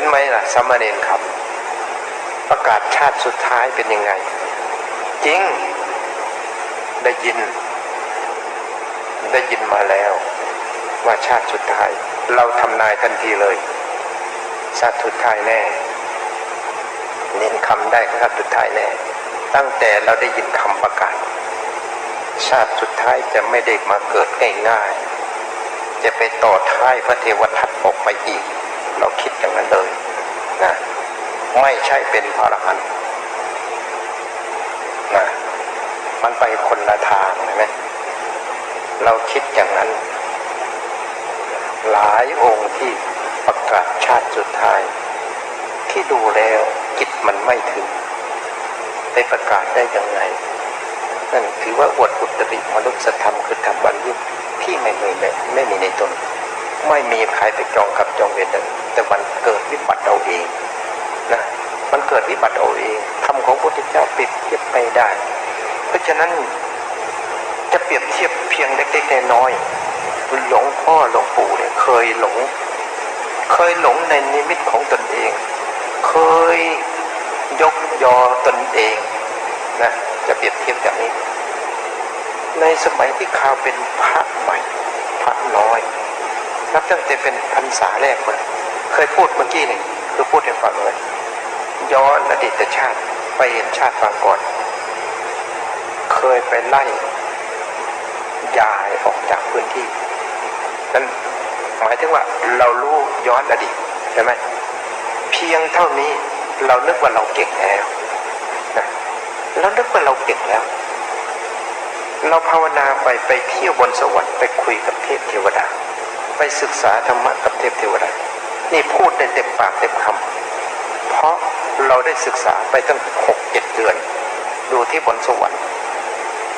็นไหมล่ะสามเณรครับ ประกาศชาติสุดท้ายเป็นยังไง จริง ได้ยิน ได้ยินมาแล้ว ว่าชาติสุดท้าย เราทำนายทันทีเลย ชาติสุดท้ายแน่ เน้นคำได้ชาติสุดท้ายแน่ ตั้งแต่เราได้ยินคำประกาศ ชาติสุดท้ายจะไม่ได้มาเกิดง่ายๆจะไปต่อท้ายพระเทวทัตออกไปอีก เราคิดอย่างนั้นเลย ไม่ใช่เป็นพระอรหันต์นะมันไปคนละทางเห็นไหมเราคิดอย่างนั้น หลายองค์ที่ประกาศชาติสุดท้าย ที่ดูแล้วจิตมันไม่ถึงไปประกาศได้ยังไงนั่นถือว่าอวดอุตริมนุษยธรรมคือธรรมบัญญัติที่ไม่มีไม่ไม่มีในตน ไม่มีใครไปจองกับจองเวรแต่มันเกิดวิบัติเอาเอง นะมันเกิดวิบัติเอาเองธรรมของพระพุทธเจ้าเปรียบเทียบไม่ได้ เพราะฉะนั้นจะเปรียบเทียบเพียงเล็กๆน้อยๆหลวงพ่อหลวงปู่เนี่ยเคยหลง เคยหลงในนิมิตของตนเอง เคยยกยอตนเองนะจะเปรียบเทียบอย่างนี้ ในสมัยที่ข่าวเป็นพระใหม่พระน้อย นับตั้งแต่เป็นพรรษาแรกมาเคยพูดเมื่อกี้นี่คือพูดให้ฟังเลย ย้อนอดีตชาติไปเห็นชาติปางก่อน เคยไปไล่ยายออกจากพื้นที่นั่นหมายถึงว่าเรารู้ย้อนอดีตใช่ไหมเพียงเท่านี้เรานึกว่าเราเก่งแล้วนะเรานึกว่าเราเก่งแล้ว เราภาวนาไปไปเที่ยวบนสวรรค์ไปคุยกับเทพเทวดา ไปศึกษาธรรมะกับเทพเทวดา นี่พูดได้เต็มปากเต็มคำเพราะ เราได้ศึกษาไปตั้งหกเจ็ดเดือน ดูที่บนสวรรค์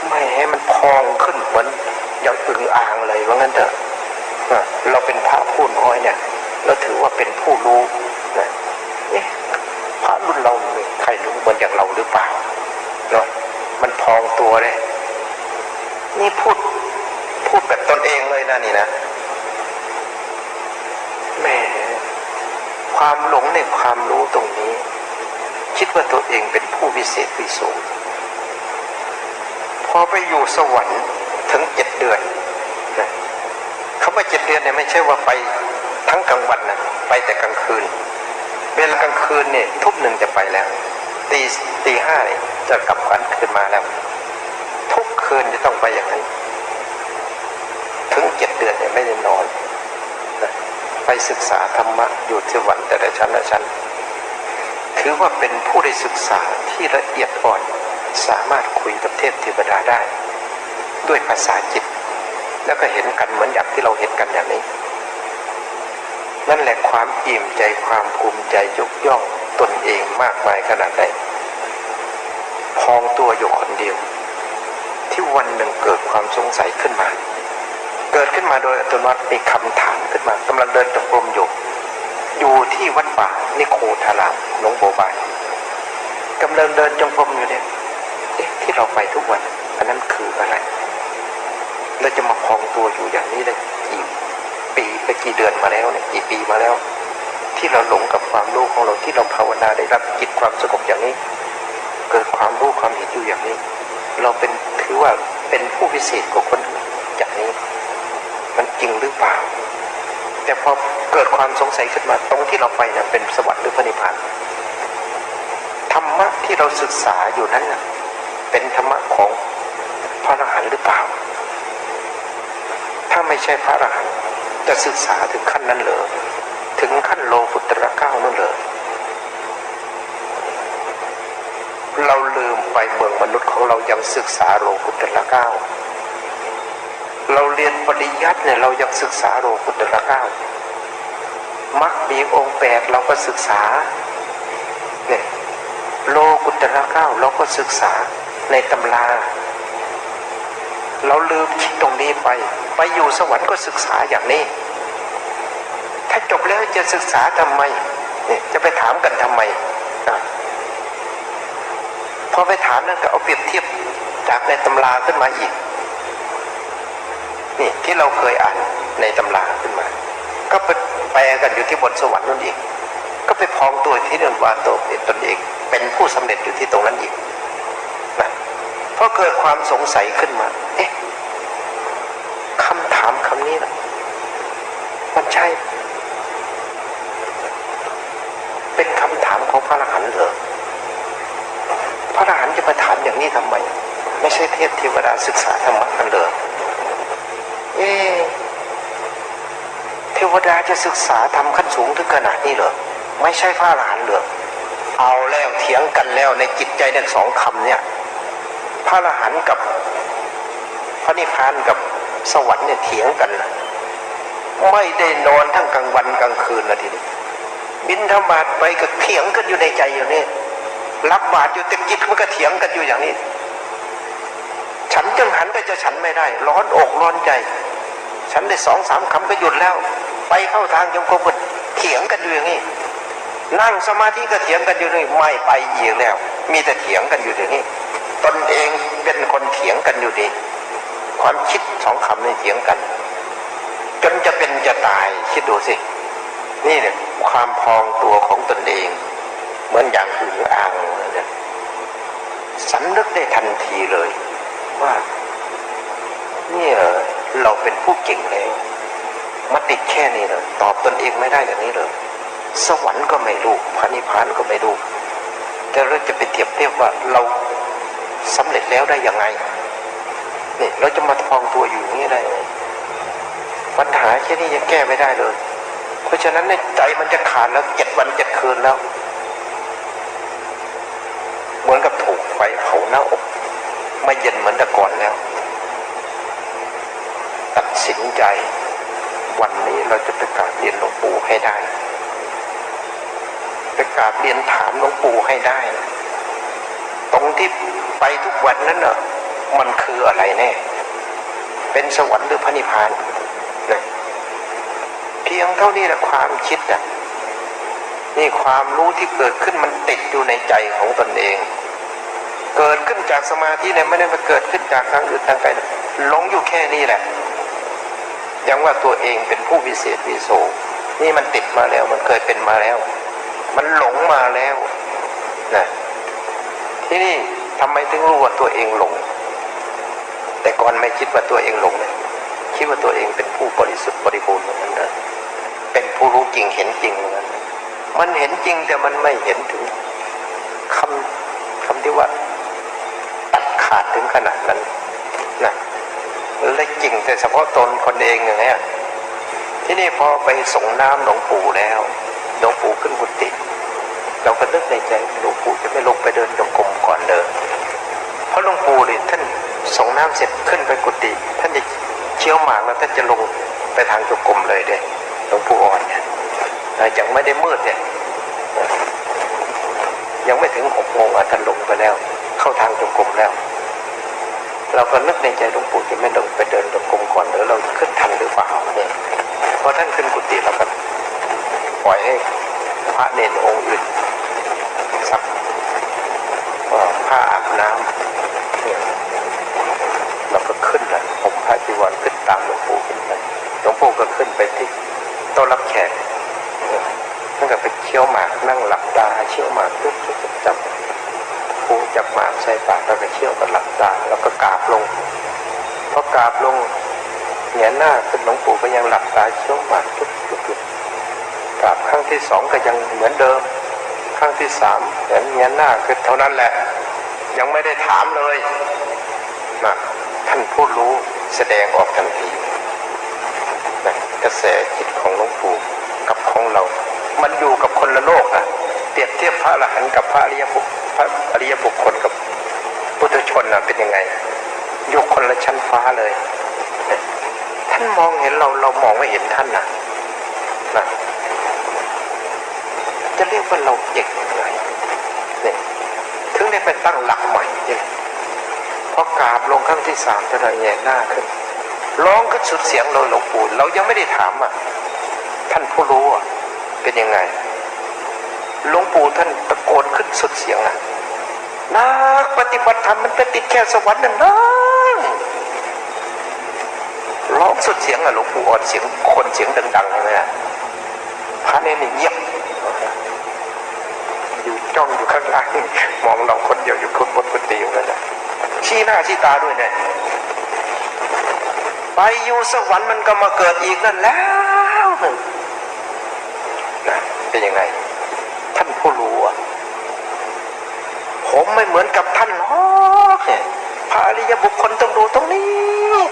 ไม่ให้มันพองขึ้นเหมือนอย่างอึ่งอ่างเลยว่างั้นเถอะเราเป็นพระผู้น้อยเนี่ย เราถือว่าเป็นผู้รู้นะเอ๊ะพระรุ่นเราใครรู้เหมือนอย่างเราหรือเปล่าเนาะมันพองตัวเลยนี่พูดพูดแบบตนเองเลยนะนี่นะแหมความหลงในความรู้ตรงนี้ คิดว่าตัวเองเป็นผู้วิเศษวิโสพอไปอยู่สวรรค์ถึงเจ็ดเดือนนะคำว่าเจ็ดเดือนเนี่ยไม่ใช่ว่าไปทั้งกลางวันนะไปแต่กลางคืน เวลากลางคืนเนี่ยทุ่มหนึ่งจะไปแล้ว ตีตีห้าเนี่ยจะกลับบ้านคืนมาแล้ว ทุกคืนจะต้องไปอย่างนั้นถึงเจ็ดเดือนเนี่ยไม่ได้นอน ไปศึกษาธรรมะอยู่ที่วันแต่ละชั้นละชั้น ถือว่าเป็นผู้ได้ศึกษาที่ละเอียดอ่อน สามารถคุยกับเทพเทวดาได้ ด้วยภาษาจิต แล้วก็เห็นกันเหมือนอย่างที่เราเห็นกันอย่างนี้ นั่นแหละความอิ่มใจความภูมิใจยกย่องตนเองมากมายขนาดไหนพองตัวอยู่คนเดียว ที่วันหนึ่งเกิดความสงสัยขึ้นมา เกิดขึ้นมาโดยอัตโนมัติมีคำถามขึ้นมากำลังเดินจงกรมอยู่ อยู่ที่วัดป่านิโคธารามหลวงโบบายกำลังเดินจงกรมอยู่เนี่ยเอ๊ะที่เราไปทุกวัน อันนั้นคืออะไร เราจะมาพองตัวอยู่อย่างนี้ได้กี่ปีไปกี่เดือนมาแล้วเนี่ยกี่ปีมาแล้ว ที่เราหลงกับความรู้ของเราที่เราภาวนาได้รับจิตความสงบอย่างนี้ เกิดความรู้ความเห็นอยู่อย่างนี้ เราเป็นถือว่าเป็นผู้พิเศษกว่าคนอื่นอย่างนี้ มันจริงหรือเปล่า แต่พอเกิดความสงสัยขึ้นมาตรงที่เราไปนะเป็นสวรรค์หรือพระนิพพานธรรมะที่เราศึกษาอยู่นั้นนะเป็นธรรมะของพระอรหันต์หรือเปล่า ถ้าไม่ใช่พระอรหันต์จะศึกษาถึงขั้นนั้นเหรอถึงขั้นโลกุตระก้าวนั่นเหรอเราลืมไปเมืองมนุษย์ของเรายังศึกษาโลกุตระก้าว เราเรียนปริยัติเนี่ยเรายังศึกษาโลกุตระเก้ามักมีองค์แปดเราก็ศึกษาเนี่ยโลกุตระเก้าเราก็ศึกษาในตำรา เราลืมคิดตรงนี้ไป ไปอยู่สวรรค์ก็ศึกษาอย่างนี้ ถ้าจบแล้วจะศึกษาทำไมเนี่ยจะไปถามกันทำไมพอไปถามนั่นก็เอาเปรียบเทียบจากในตำราขึ้นมาอีก นี่ที่เราเคยอ่านในตำราขึ้นมา ก็ไปแปลกันอยู่ที่บนสวรรค์นั่นเองก็ไปพองตัวที่เรื่องว่าตัวเป็นตนเอง เป็นผู้สำเร็จอยู่ที่ตรงนั้นอีกนะเพราะเกิดความสงสัยขึ้นมา เอ๊ะคำถามคำนี้นะมันใช่ เป็นคำถามของพระอรหันต์เหรอพระอรหันต์จะมาถามอย่างนี้ทำไม ไม่ใช่เทพเทวดาศึกษาธรรมะกันเหรอ เอเทวดาจะศึกษาทำขั้นสูงถึงขนาดนี้เหรอ ไม่ใช่พระอรหันต์เหรอ เอาแล้วเถียงกันแล้วในจิตใจทั้งสองคำเนี่ย พระอรหันต์กับพระนิพพานกับสวรรค์เนี่ยเถียงกันนะไม่ได้นอนทั้งกลางวันกลางคืนนะทีนี้บินธบาตไปก็เถียงกันอยู่ในใจอยู่นี่รับบาตรอยู่แต่จิตมันก็เถียงกันอยู่อย่างนี้ ฉันจังหันก็จะฉันไม่ได้ ร้อนอกร้อนใจ ฉันได้สองสามคำก็หยุดแล้ว ไปเข้าทางยมกบฏเถียงกันอยู่อย่างนี้นั่งสมาธิก็เถียงกันอยู่นี่ไม่ไปอีกแล้ว มีแต่เถียงกันอยู่อย่างนี้ตนเองเป็นคนเถียงกันอยู่ดีความคิดสองคำนี่เถียงกัน จนจะเป็นจะตายคิดดูสิ นี่เนี่ยความพองตัวของตนเอง เหมือนอย่างอึ่งอ่างเนี่ยสำนึกได้ทันทีเลย ว่า นี่ย เราเป็นผู้เก่งแล้วมาติดแค่นี้เลยตอบตนเองไม่ได้อย่างนี้เลยสวรรค์ก็ไม่รู้พระนิพพานก็ไม่รู้แต่เราจะไปเทียบเทียบว่าเราสำเร็จแล้วได้ยังไงนี่เราจะมาพองตัวอยู่อย่างนี้ได้ไงปัญหาแค่นี้ยังแก้ไม่ได้เลย เพราะฉะนั้นในใจมันจะขาดแล้วเจ็ดวันเจ็ดคืนแล้ว เหมือนกับถูกไฟเผาหน้าอกไม่เย็นเหมือนแต่ก่อนแล้ว ตัดสินใจ วันนี้เราจะไปกราบเรียนหลวงปู่ให้ได้ไปกราบเรียนถามหลวงปู่ให้ได้ ตรงที่ไปทุกวันนั้นเน่ะมันคืออะไรแน่ เป็นสวรรค์หรือพระนิพพานนะเพียงเท่านี้แหละความคิดอะนี่ความรู้ที่เกิดขึ้นมันติดอยู่ในใจของตนเอง เกิดขึ้นจากสมาธิเนี่ยไม่ได้มาเกิดขึ้นจากทางอื่นทางไกลหลงอยู่แค่นี้แหละ ยังว่าตัวเองเป็นผู้วิเศษวิโสนี่มันติดมาแล้วมันเคยเป็นมาแล้ว มันหลงมาแล้วนะที่นี่ทำไมถึงรู้ว่าตัวเองหลง แต่ก่อนไม่คิดว่าตัวเองหลงนะคิดว่าตัวเองเป็นผู้บริสุทธิ์บริบูรณ์เหมือนกันนะเป็นผู้รู้จริงเห็นจริงเหมือนกันมันเห็นจริงแต่มันไม่เห็นถึงคำคำที่ว่า ตัดขาดถึงขนาดนั้นนะเล็ก จริง แต่เฉพาะตนคนเองอย่างเงี้ยที่นี่พอไปส่งน้ำหลวงปู่แล้วหลวงปู่ขึ้นกุฏิเราก็นึกในใจหลวงปู่จะไม่ลงไปเดินจงกรมก่อนเดินเพราะหลวงปู่เนี่ยท่านส่งน้ำเสร็จขึ้นไปกุฏิท่านจะเชี่ยวหมากแล้วท่านจะลงไปทางจงกรมเลยเด้หลวงปู่อ่อนเนี่ยยังไม่ได้มืดเนี่ยยังไม่ถึงหกโมงอะท่านลงไปแล้ว เข้าทางจงกรมแล้ว เราก็นึกในใจหลวงปู่จะไม่ลงไปเดินจงกรมก่อนหรือเราขึ้นทันหรือเปล่าเนี่ยพอท่านขึ้นกุฏิเราก็ปล่อยให้พระเนรองค์อื่นซักผ้าอาบน้ำเราก็ขึ้นนะผมพระจีวรขึ้นตามหลวงปู่ขึ้นไปหลวงปู่ก็ขึ้นไปที่โต๊ะรับแขกเนี่ยท่านก็ไปเคี้ยวหมากนั่งหลับตาเคี้ยวหมากปุ๊บ จับหมากใส่ปากแล้วก็เชี่ยวกับหลับตาแล้วก็กราบลงพอกราบลงเหงียหน้าขึ้นหลวงปู่ก็ยังหลับตาเชี่ยวหมากจุ๊บจุ๊บจุ๊บกราบครั้งที่สองก็ยังเหมือนเดิมครั้งที่สามเหงียเหงียหน้าขึ้นเท่านั้นแหละ ยังไม่ได้ถามเลยนะท่านผู้รู้แสดงออกทันทีนะกระแสจิตของหลวงปู่กับของเรา มันอยู่กับคนละโลกนะเปรียบเทียบพระอรหันต์กับพระอริยบุค พระอริยบุคคลกับปุถุชนเป็นยังไง ยกคนละชั้นฟ้าเลย ท่านมองเห็นเราเรามองไม่เห็นท่านนะนะจะเรียกว่าเราเก่งยังไงเนี่ยถึงได้ไปตั้งหลักใหม่เนี่ยพอกราบลงครั้งที่สามจะได้แย่หน้าขึ้นร้องขึ้นสุดเสียงเลยหลวงปู่เรายังไม่ได้ถามอะท่านผู้รู้อะเป็นยังไง หลวงปู่ท่านตะโกนขึ้นสุดเสียงอะนักปฏิบัติธรรมมันไปติดแค่สวรรค์นั่นนะร้องสุดเสียงอะหลวงปู่อ่อนเสียงคนเสียงดังๆใช่ไหมอะพระเนรนี่เงียบจ้องอยู่ข้างล่างมองเราคนเดียวอยู่คนบนกุฏิอยู่นั่นแหละชี้หน้าชี้ตาด้วยเนี่ยไปอยู่สวรรค์มันก็มาเกิดอีกนั่นแล้วนะเป็นยังไง ท่านผู้รู้อะ ผมไม่เหมือนกับท่านหรอกพระอริยบุคคลต้องดูตรงนี้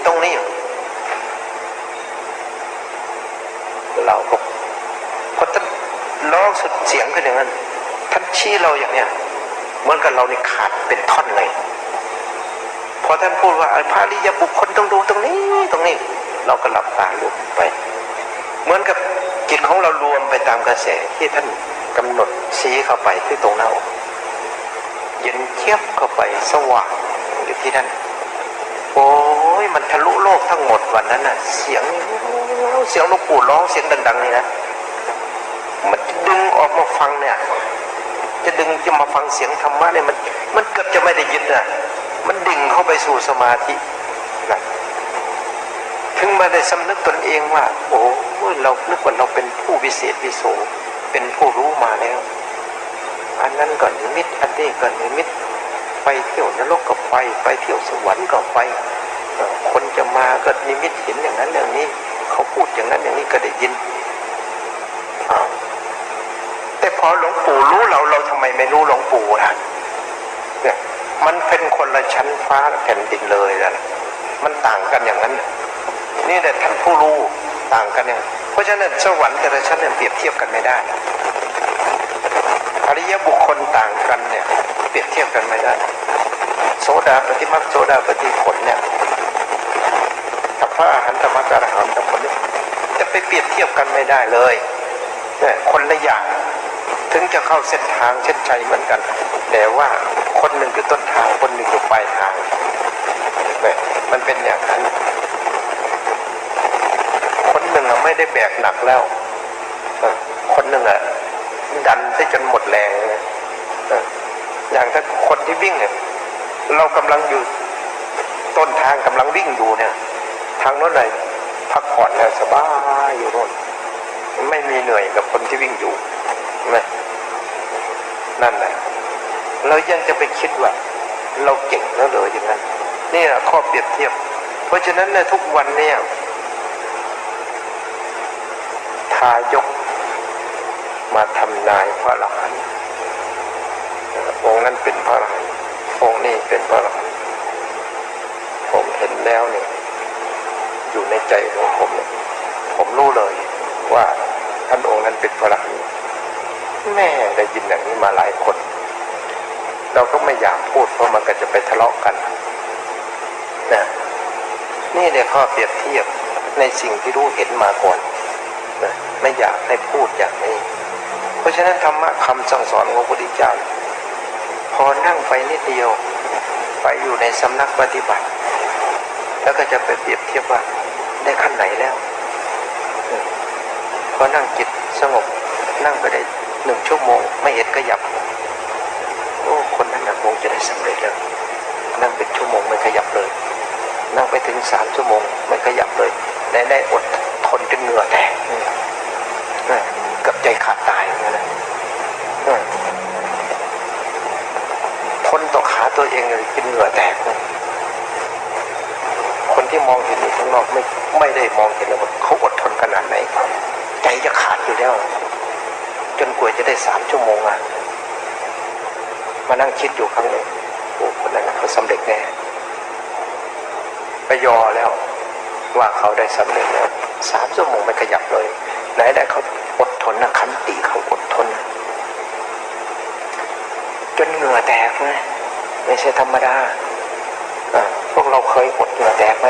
ตรงนี้ เราก็พอท่านร้องสุดเสียงขึ้นอย่างนั้น ท่านชี้เราอย่างเนี้ยเหมือนกับเรานี่ขาดเป็นท่อนเลยพอท่านพูดว่าพระอริยบุคคลต้องดูตรงนี้ตรงนี้ เราก็หลับตาลุกไป เหมือนกับจิตของเรารวมไปตามกระแสที่ท่านกำหนดชี้เข้าไปที่ตรงหน้าอก เย็นเทียบเข้าไปสว่างอยู่ที่นั่นโอ้ยมันทะลุโลกทั้งหมดวันนั้นน่ะ เสียงเสียงลวงปู่ร้องเสียงดังๆนี่นะมันจะดึงออกมาฟังเนี่ย จะดึงจะมาฟังเสียงธรรมะเนี่ยมัน มันเกือบจะไม่ได้ยินน่ะมันดิ่งเข้าไปสู่สมาธินะถึงมาได้สำนึกตนเองว่า โอ้ยเรานึกว่าเราเป็นผู้วิเศษวิโสเป็นผู้รู้มาแล้ว อันนั้นก็นิมิต อันนี้ก็นิมิต ไปเที่ยวนรกก็ไป ไปเที่ยวสวรรค์ก็ไป คนจะมาก็นิมิตเห็นอย่างนั้นอย่างนี้ เขาพูดอย่างนั้นอย่างนี้ก็ได้ยิน แต่พอหลวงปู่รู้เราเราทำไมไม่รู้หลวงปู่ล่ะเนี่ยมันเป็นคนละชั้นฟ้าแผ่นดินเลยนะมันต่างกันอย่างนั้น นี่แหละท่านผู้รู้ต่างกันอย่างเพราะฉะนั้นสวรรค์แต่ละชั้นเนี่ยเปรียบเทียบกันไม่ได้ ริยบุคคลต่างกันเนี่ยเปรียบเทียบกันไม่ได้ โสดาปฏิมักโสดาปฏิผลเนี่ยกับพระอรหันตมรรคอรหันตผลเนี่ยจะไปเปรียบเทียบกันไม่ได้เลยเนี่ยคนละอย่างถึงจะเข้าเส้นทางเส้นชัยเหมือนกัน แต่ว่าคนหนึ่งอยู่ต้นทางคนหนึ่งอยู่ปลายทางเนี่ยมันเป็นอย่างนั้น คนหนึ่งอะไม่ได้แบกหนักแล้ว คนหนึ่งอะ ดันได้จนหมดแรงอย่างถ้าคนที่วิ่งเนี่ย เรากำลังอยู่ต้นทางกำลังวิ่งอยู่เนี่ย ทางโน้นเลยพักผ่อนแล้วสบายอยู่โน่นไม่มีเหนื่อยกับคนที่วิ่งอยู่นไหมนั่นแหละเรายังจะไปคิดว่า เราเก่งแล้วเหรออย่างนั้นนี่แหละข้อเปรียบเทียบ เพราะฉะนั้นในทุกวันเนี่ยทายก มาทำนายพระอรหันองค์นั้นเป็นพระอรหันองค์นี้เป็นพระอรหันผมเห็นแล้วเนี่ยอยู่ในใจของผมเนี่ยผมรู้เลยว่าท่านองค์นั้นเป็นพระอรหันแม่ได้ยินอย่างนี้มาหลายคน เราก็ไม่อยากพูดเพราะมันก็จะไปทะเลาะกันนะนี่เนี่ยข้อเปรียบเทียบในสิ่งที่รู้เห็นมาก่อนนะไม่อยากให้พูดอย่างนี้ เพราะฉะนั้นธรรมะคำสั่งสอนของพระพุทธเจ้า พอนั่งไปนิดเดียว ไปอยู่ในสำนักปฏิบัติ แล้วก็จะไปเปรียบเทียบว่าได้ขั้นไหนแล้วพอนั่งจิตสงบนั่งไปได้หนึ่งชั่วโมง ไม่เห็นขยับ โอ้คนนั้นนะคงจะได้สำเร็จแล้วนั่งเป็นชั่วโมงไม่ขยับเลย นั่งไปถึงสามชั่วโมงไม่ขยับเลยได้ได้อดทนจนเหงื่อแตก กับใจขาดตายอย่างนั้นะทนต่อขาตัวเองเลยเป็นเหงื่อแตกนะคนที่มองเห็นอยู่ข้างนอกไม่ไม่ได้มองเห็นเลยว่าเขาอดทนขนาดไหน ใจจะขาดอยู่แล้ว จนกว่าจะได้สามชั่วโมงอะมานั่งคิดอยู่ครั้งหนึ่งโอ้คนนั้นเขาสำเร็จแน่ไปยอแล้วว่าเขาได้สำเร็จแล้วสามชั่วโมงไม่ขยับเลย ไหนได้เขา ทนนะขันติเขาอดทน จนเหงื่อแตกนะไม่ใช่ธรรมดาพวกเราเคยอดเหงื่อแตกไหม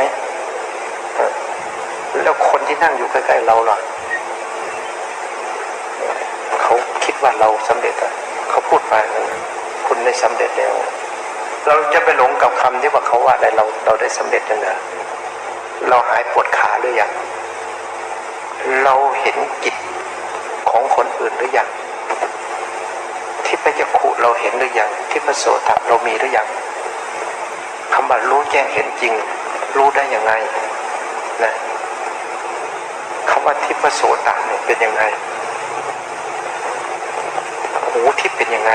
แล้วคนที่นั่งอยู่ใกล้ๆเราล่ะเขาคิดว่าเราสำเร็จอะเขาพูดมาคุณได้สำเร็จแล้ว เราจะไปหลงกับคำที่ว่าเขาว่าอะไรเราเราได้สำเร็จยังไงเราหายปวดขาหรือยังเราเห็นจิต ของคนอื่นหรือยังที่พระจักขุเราเห็นหรือยังที่พระโสตเรามีหรือยังคำว่ารู้แจ้งเห็นจริง รู้ได้ยังไงนะคำว่าทิพโสตเนี่ยเป็นยังไงหูที่เป็นยังไง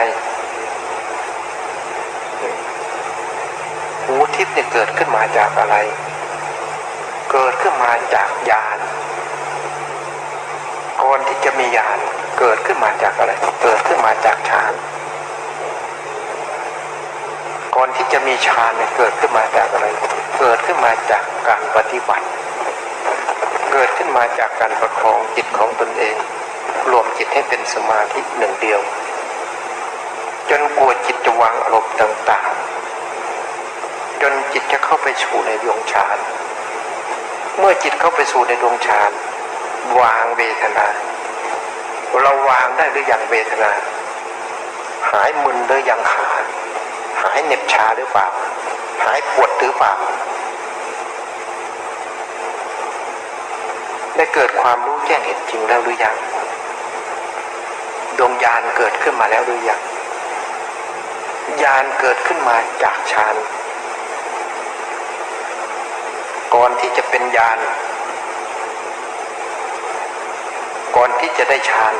หูที่เนี่ยเกิดขึ้นมาจากอะไร เกิดขึ้นมาจากญาณ ก่อนที่จะมีญาณเกิดขึ้นมาจากอะไร เกิดขึ้นมาจากฌานก่อนที่จะมีฌานเนี่ยเกิดขึ้นมาจากอะไร เกิดขึ้นมาจากการปฏิบัติ เกิดขึ้นมาจากการประคองจิตของตนเอง รวมจิตให้เป็นสมาธิหนึ่งเดียว จนกลัวจิตจะวางอารมณ์ต่างๆ จนจิตจะเข้าไปสู่ในดวงฌาน เมื่อจิตเข้าไปสู่ในดวงฌาน วางเวทนา เราวางได้หรือยังเวทนา หายมึนหรือยังขาหายเหน็บชาหรือเปล่า หายปวดหรือเปล่าได้เกิดความรู้แจ้งเห็นจริงแล้วหรือยังดวงญาณเกิดขึ้นมาแล้วหรือยังญาณเกิดขึ้นมาจากฌานก่อนที่จะเป็นญาณ ก่อนที่จะได้ฌาน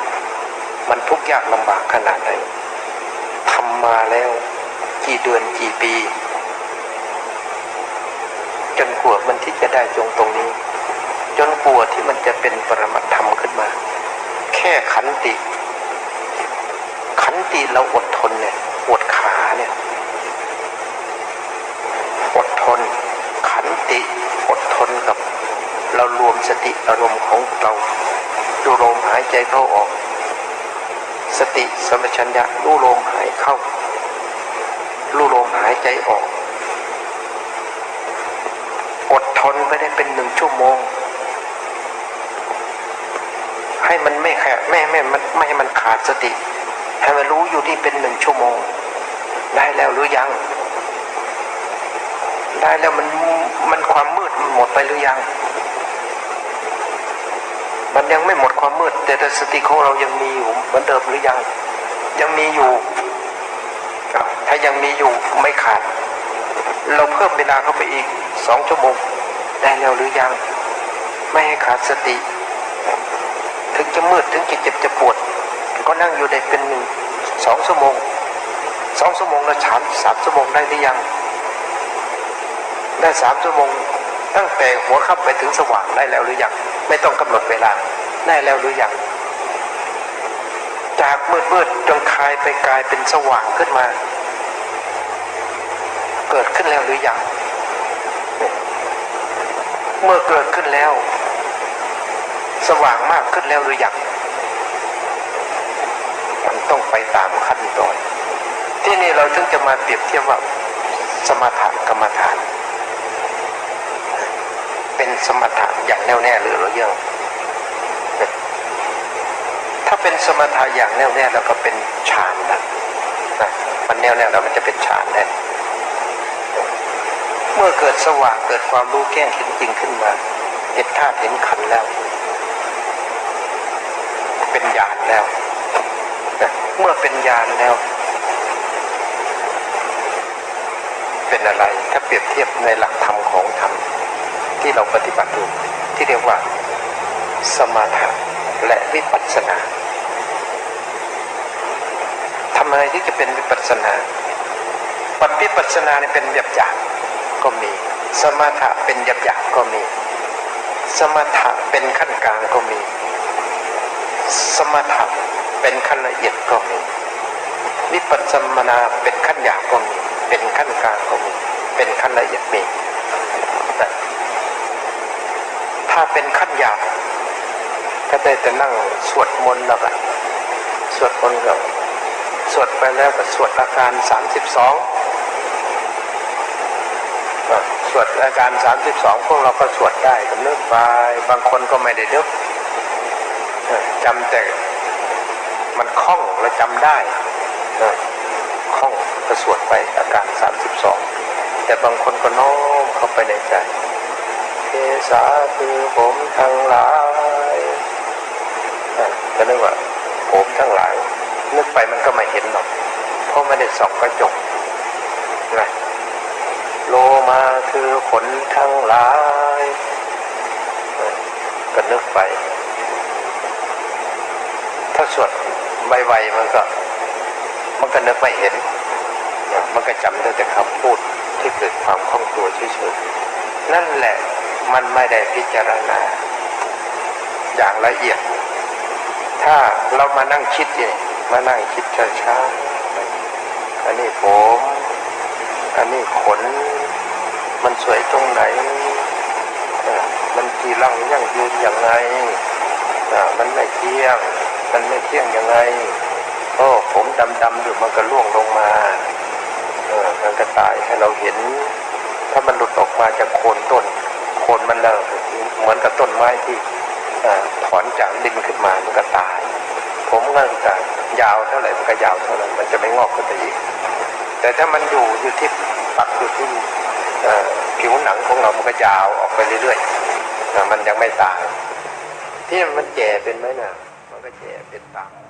มันทุกข์ยากลำบากขนาดไหนทำมาแล้วกี่เดือนกี่ปี จนกว่ามันที่จะได้จงตรงนี้ จนกลัวที่มันจะเป็นปรมัตธรรมขึ้นมา แค่ขันติ ขันติเราอดทนเนี่ยอดขาเนี่ยอดทน ขันติอดทนกับ เรารวมสติอารมณ์ของเรา ดูลมหายใจเข้าออก สติสมปชัญญะรู้ลมหายเข้ารู้ลมหายใจออก อดทนไปได้เป็นหนึ่งชั่วโมง ให้มันไม่แค่ไม่ไม่มันไม่ให้มันขาดสติ ให้มันรู้อยู่ที่เป็นหนึ่งชั่วโมง ได้แล้วหรือยัง ได้แล้วมันมันความมืดมันหมดไปหรือยัง มันยังไม่หมดความมืด แต่แต่สติของเรายังมีอยู่เหมือนเดิมหรือยัง ยังมีอยู่ ถ้ายังมีอยู่ไม่ขาด เราเพิ่มเวลาเข้าไปอีกสองชั่วโมงได้แล้วหรือยัง ไม่ให้ขาดสติ ถึงจะมืดถึงจะเจ็บจะปวด ก็นั่งอยู่ได้เป็นหนึ่งสองชั่วโมงสองชั่วโมงแล้วฉันสามชั่วโมงได้หรือยัง ได้สามชั่วโมงตั้งแต่หัวค่ำไปถึงสว่างได้แล้วหรือยัง ไม่ต้องกำหนดเวลาได้แล้วหรือยังจากมืดมืดจนคลายไปกลายเป็นสว่างขึ้นมา เกิดขึ้นแล้วหรือยัง เมื่อเกิดขึ้นแล้ว สว่างมากขึ้นแล้วหรือยังมันต้องไปตามขั้นตอนที่นี่เราถึงจะมาเปรียบเทียบว่าสมถกรรมฐานเป็น สมถะอย่างแน่วแน่หรือเราเยังถ้าเป็นสมถะอย่างแน่วแน่แล้วก็เป็นฌานนะนะมันแน่วแน่แล้วมันจะเป็นฌานแน่เมื่อเกิดสว่างเกิดความรู้แก้งเห็นจริงขึ้นมา เห็นธาตุเห็นขันแล้ว เป็นญาณแล้วเมื่อเป็นญาณแล้ว เป็นอะไรถ้าเปรียบเทียบในหลักธรรมของธรรม ที่เราปฏิบัติอยู่ที่เรียกว่าสมาธิและวิปัสสนาทำไมที่จะเป็นวิปัสสนาปัจวิปัสสนาเนี่ยเป็นหยาบหยาบๆก็มี สมาธิเป็นหยาบหยาบๆก็มี สมถะเป็นขั้นกลางก็มี สมถะเป็นขั้นละเอียดก็มี วิปัสสนาเป็นขั้นหยาบก็มี เป็นขั้นกลางก็มี เป็นขั้นละเอียดมี ถ้าเป็นขั้นหยาบก็ได้แต่นั่งสวดมนต์แล้วกันสวดมนต์ก็สวดไปแล้วก็สวดอาการสามสิบสองสวดอาการสามสิบสองพวกเราก็สวดได้ก็นึกไปบางคนก็ไม่ได้นึกจำแต่มันคล่องและจำได้คล่องก็สวดไปอาการสามสิบสองแต่บางคนก็น้อมเข้าไปในใจ สาคือผมทั้งหลายเออก็นึกว่าผมทั้งหลาย นึกไปมันก็ไม่เห็นหรอก เพราะไม่ได้ส่องกระจกนะโลมาคือขนทั้งหลายก็นึกไป ถ้าสวดไวๆมันก็ มันก็นึกไม่เห็น มันก็จำได้แต่คำพูดที่เกิดความคล่องตัวเฉยๆนั่นแหละ มันไม่ได้พิจารณา อย่างละเอียด ถ้าเรามานั่งคิดเนี่ยมานั่งคิดช้าๆอันนี้ผม อันนี้ขน มันสวยตรงไหนเออมันกีรังยั่งยืนยังไงอ่ามันไม่เที่ยง มันไม่เที่ยงยังไงโอ้ผมดำๆอยู่มันก็ล่วงลงมาเออมันก็ตายให้เราเห็น ถ้ามันหลุดออกมาจากโคนต้น คนมันแล้วเหมือนกับต้นไม้ที่ถอนจากดินขึ้นมามันก็ตาย ผมก็จะยาวเท่าไหร่มันก็ยาวเท่านั้นมันจะไม่งอกขึ้นไปอีก แต่ถ้ามันอยู่อยู่ที่ปักอยู่ที่ผิวหนังของเรามันก็ยาวออกไปเรื่อยๆมันยังไม่ตาย ที่มันแก่เป็นไหมน่ะมันก็แก่เป็นตาม